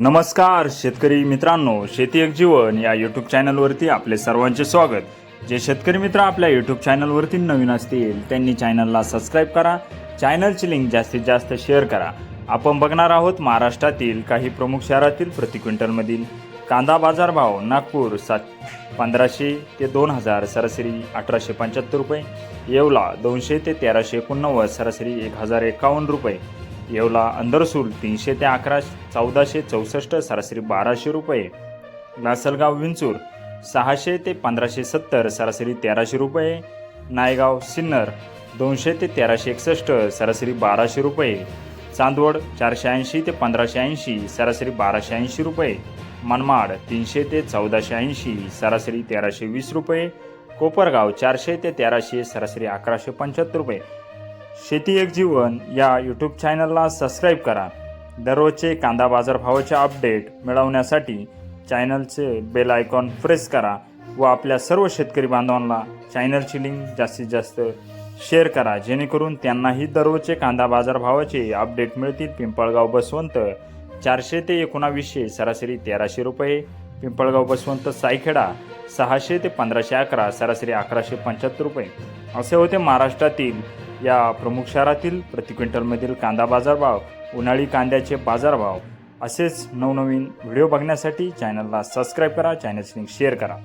नमस्कार शेतकरी मित्रांनो. शेती एक जीवन या यूट्यूब चॅनलवरती आपले सर्वांचे स्वागत. जे शेतकरी मित्र आपल्या यूट्यूब चॅनलवरती नवीन असतील त्यांनी चॅनलला सबस्क्राईब करा. चॅनलची लिंक जास्तीत जास्त शेअर करा. आपण बघणार आहोत महाराष्ट्रातील काही प्रमुख शहरातील प्रति क्विंटलमधील कांदा बाजारभाव नागपूर सात पंधराशे ते दोन हजार सरासरी अठराशे पंच्याहत्तर रुपये येवला दोनशे ते तेराशे एकोणनव्वद सरासरी एक हजार एकावन्न रुपये. येवला अंदरसूल तीनशे ते अकरा चौदाशे चौसष्ट सरासरी बाराशे रुपये. लासलगाव विंचूर सहाशे ते पंधराशे सत्तर सरासरी तेराशे रुपये. नायगाव सिन्नर दोनशे ते तेराशे एकसष्ट सरासरी बाराशे रुपये. चांदवड चारशे ऐंशी ते पंधराशे ऐंशी सरासरी बाराशे ऐंशी रुपये. मनमाड तीनशे ते चौदाशे ऐंशी सरासरी तेराशे वीस रुपये. कोपरगाव चारशे ते तेराशे सरासरी अकराशे पंच्याहत्तर रुपये. शेती एक जीवन या यूट्यूब चॅनलला सबस्क्राईब करा. दररोजचे कांदा बाजारभावाचे अपडेट मिळवण्यासाठी चॅनलचे बेल आयकॉन प्रेस करा व आपल्या सर्व शेतकरी बांधवांना चॅनलची लिंक जास्तीत जास्त शेअर करा. जेणेकरून त्यांनाही दररोजचे कांदा बाजारभावाचे अपडेट मिळतील. पिंपळगाव बसवंत चारशे ते एकोणावीसशे सरासरी तेराशे रुपये. पिंपळगाव बसवंत सायखेडा सहाशे ते पंधराशे अकरा सरासरी अकराशे पंच्याहत्तर रुपये. असे होते महाराष्ट्रातील या प्रमुख शहरातील प्रति क्विंटलमधील कांदा बाजारभाव उन्हाळी कांद्याचे बाजारभाव असेच नवनवीन व्हिडिओ बघण्यासाठी चॅनलला सबस्क्राईब करा चॅनल लिंक शेअर करा.